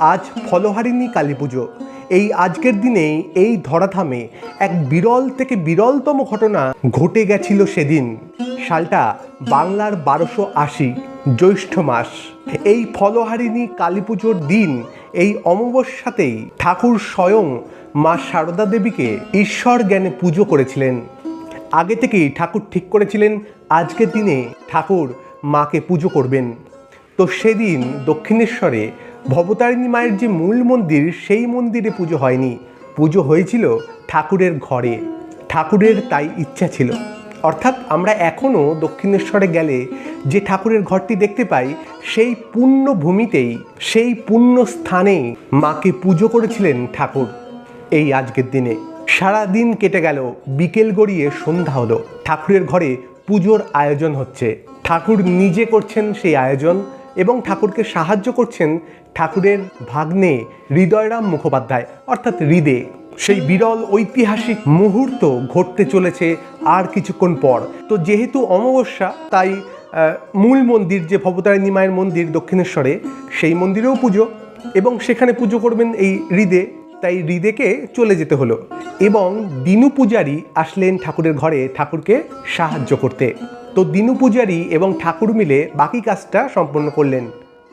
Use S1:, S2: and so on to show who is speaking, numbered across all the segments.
S1: আজ ফলহারিণী কালী পুজো। এই আজকের দিনে এই ধরাধামে এক বিরল থেকে বিরলতম ঘটনা ঘটে গেছিল সেদিন। সালটা বাংলার বারোশো আশি জ্যৈষ্ঠ মাস। এই ফলহারিণী কালী পুজোর দিন এই অমাবস্যাতেই ঠাকুর স্বয়ং মা সারদা দেবীকে ঈশ্বর জ্ঞানে পুজো করেছিলেন। আগে থেকেই ঠাকুর ঠিক করেছিলেন, আজকের দিনে ঠাকুর মাকে পুজো করবেন। তো সেদিন দক্ষিণেশ্বরে ভবতারিণী মায়ের যে মূল মন্দির, সেই মন্দিরে পুজো হয়নি। পুজো হয়েছিল ঠাকুরের ঘরে। ঠাকুরের তাই ইচ্ছা ছিল। অর্থাৎ আমরা এখনও দক্ষিণেশ্বরে গেলে যে ঠাকুরের ঘরটি দেখতে পাই, সেই পুণ্য ভূমিতেই, সেই পুণ্য স্থানে মাকে পুজো করেছিলেন ঠাকুর। এই আজকের দিনে সারা দিন কেটে গেল, বিকেল গড়িয়ে সন্ধ্যা হলো। ঠাকুরের ঘরে পুজোর আয়োজন হচ্ছে। ঠাকুর নিজে করছেন সেই আয়োজন। এবং ঠাকুরকে সাহায্য করছেন ঠাকুরের ভাগ্নে হৃদয়রাম মুখোপাধ্যায়, অর্থাৎ হৃদে। সেই বিরল ঐতিহাসিক মুহূর্ত ঘটতে চলেছে আর কিছুক্ষণ পর। তো যেহেতু অমাবস্যা, তাই মূল মন্দির যে ভবতারিণী মায়ের মন্দির দক্ষিণেশ্বরে, সেই মন্দিরেও পুজো এবং সেখানে পুজো করবেন এই হৃদে। তাই হৃদেকে চলে যেতে হলো এবং দিনু পূজারি আসলেন ঠাকুরের ঘরে ঠাকুরকে সাহায্য করতে। তো দিনু পূজারি এবং ঠাকুর মিলে বাকি কাজটা সম্পন্ন করলেন।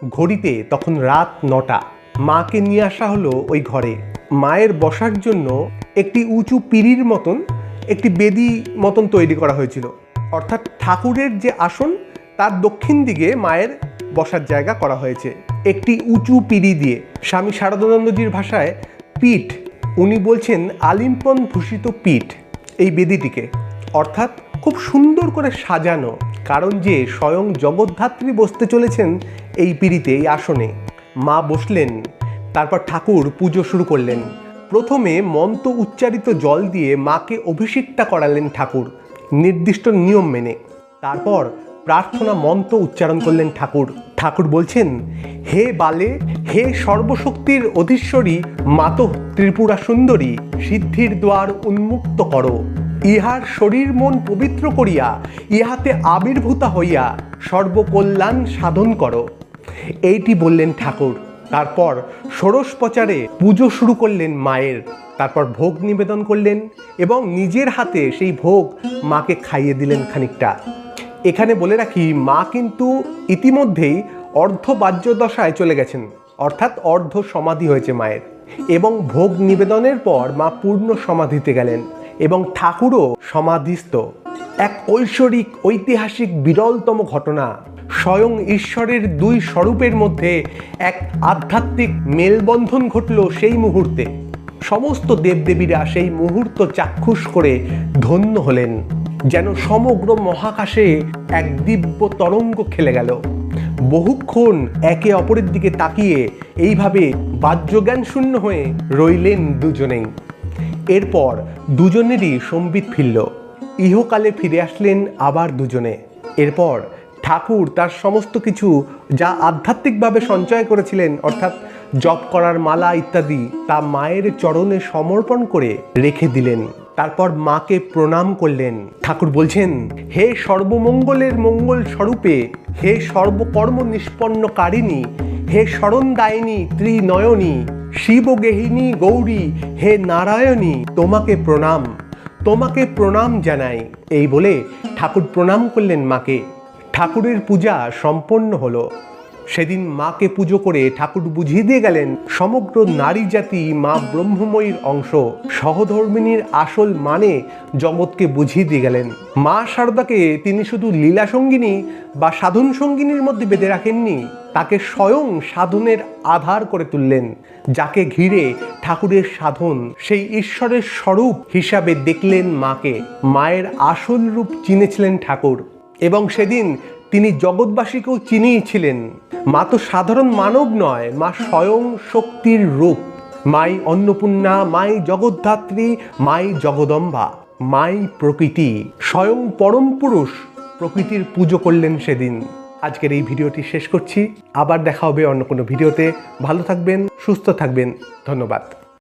S1: ঘড়িতে তখন রাত নটা। মাকে নিয়ে আসা হলো ওই ঘরে। মায়ের বসার জন্য একটি উঁচু পিড়ির মতন, একটি বেদি মতন তৈরি করা হয়েছিল। অর্থাৎ ঠাকুরের যে আসন, তার দক্ষিণ দিকে মায়ের বসার জায়গা করা হয়েছে। একটি উঁচু পিড়ি দিয়ে। স্বামী শারদানন্দজির ভাষায় পিঠ। উনি বলছেন আলিম্পন ভূষিত পিঠ এই বেদিটিকে। অর্থাৎ খুব সুন্দর করে সাজানো, কারণ যে স্বয়ং জগদ্ধাত্রী বসতে চলেছেন এই পিঁড়িতে, এই আসনে। মা বসলেন, তারপর ঠাকুর পুজো শুরু করলেন। প্রথমে মন্ত্র উচ্চারিত জল দিয়ে মাকে অভিষেকটা করালেন ঠাকুর, নির্দিষ্ট নিয়ম মেনে। তারপর প্রার্থনা মন্ত্র উচ্চারণ করলেন ঠাকুর। ঠাকুর বলছেন, হে বালে, হে সর্বশক্তির অধীশ্বরী, মাত ত্রিপুরা সুন্দরী, সিদ্ধির দ্বার উন্মুক্ত করো। ইহার শরীর মন পবিত্র করিয়া ইহাতে আবির্ভূতা হইয়া সর্বকল্যাণ সাধন করো। এইটি বললেন ঠাকুর। তারপর ষোড়শ প্রচারে পুজো শুরু করলেন মায়ের। তারপর ভোগ নিবেদন করলেন এবং নিজের হাতে সেই ভোগ মাকে খাইয়ে দিলেন খানিকটা। এখানে বলে রাখি, মা কিন্তু ইতিমধ্যেই অর্ধ বাহ্য দশায় চলে গেছেন। অর্থাৎ অর্ধ সমাধি হয়েছে মায়ের। এবং ভোগ নিবেদনের পর মা পূর্ণ সমাধিতে গেলেন। এবং ঠাকুরও সমাধিস্থ। এক ঐশ্বরিক, ঐতিহাসিক, বিরলতম ঘটনা। স্বয়ং ঈশ্বরের দুই স্বরূপের মধ্যে এক আধ্যাত্মিক মেলবন্ধন ঘটল সেই মুহূর্তে। সমস্ত দেবদেবীরা সেই মুহূর্ত চাক্ষুষ করে ধন্য হলেন, যেন সমগ্র মহাকাশে এক দিব্য তরঙ্গ খেলে গেল। বহুক্ষণ একে অপরের দিকে তাকিয়ে এইভাবে বাহ্যজ্ঞান শূন্য হয়ে রইলেন দুজনেই। এরপর দুজনেরই সম্বিত ফিরল। ইহকালে ফিরে আসলেন আবার দুজনে। এরপর ঠাকুর তার সমস্ত কিছু যা আধ্যাত্মিকভাবে সঞ্চয় করেছিলেন, অর্থাৎ জপ করার মালা ইত্যাদি, তা মায়ের চরণে সমর্পণ করে রেখে দিলেন। তারপর মাকে প্রণাম করলেন। ঠাকুর বলছেন, হে সর্বমঙ্গলের মঙ্গল স্বরূপে হে সর্বকর্ম নিষ্পন্নকারিণী হে শরণদায়িনী ত্রিনয়নী শিব শিবগেহিনী গৌরী হে নারায়ণী, তোমাকে প্রণাম। তোমাকে প্রণাম জানাই। এই বলে ঠাকুর প্রণাম করলেন মাকে। ঠাকুরের পূজা সম্পন্ন হলো। সেদিন মাকে পুজো করে ঠাকুর বুঝিয়ে দিয়ে গেলেন সমগ্র নারী জাতি মা ব্রহ্মময়ীর অংশ। সহধর্মিনীর আসল মানে জগৎকে বুঝিয়ে দিয়ে গেলেন। মা শারদাকে তিনি শুধু লীলা সঙ্গিনী বা সাধন সঙ্গিনীর মধ্যে বেঁধে রাখেননি। তাকে স্বয়ং সাধনের আধার করে তুললেন, যাকে ঘিরে ঠাকুরের সাধন সেই ঈশ্বরের স্বরূপ হিসাবে দেখলেন মাকে। মায়ের আসল রূপ চিনেছিলেন ঠাকুর এবং সেদিন তিনি জগৎবাসীকেও চিনিয়েছিলেন। মা তো সাধারণ মানব নয়, মা স্বয়ং শক্তির রূপ। মাই অন্নপূর্ণা, মাই জগদ্ধাত্রী, মাই জগদম্বা, মাই প্রকৃতি। স্বয়ং পরম পুরুষ প্রকৃতির পুজো করলেন সেদিন। আজকের এই ভিডিওটি শেষ করছি। আবার দেখা হবে অন্য কোনো ভিডিওতে। ভালো থাকবেন, সুস্থ থাকবেন। ধন্যবাদ।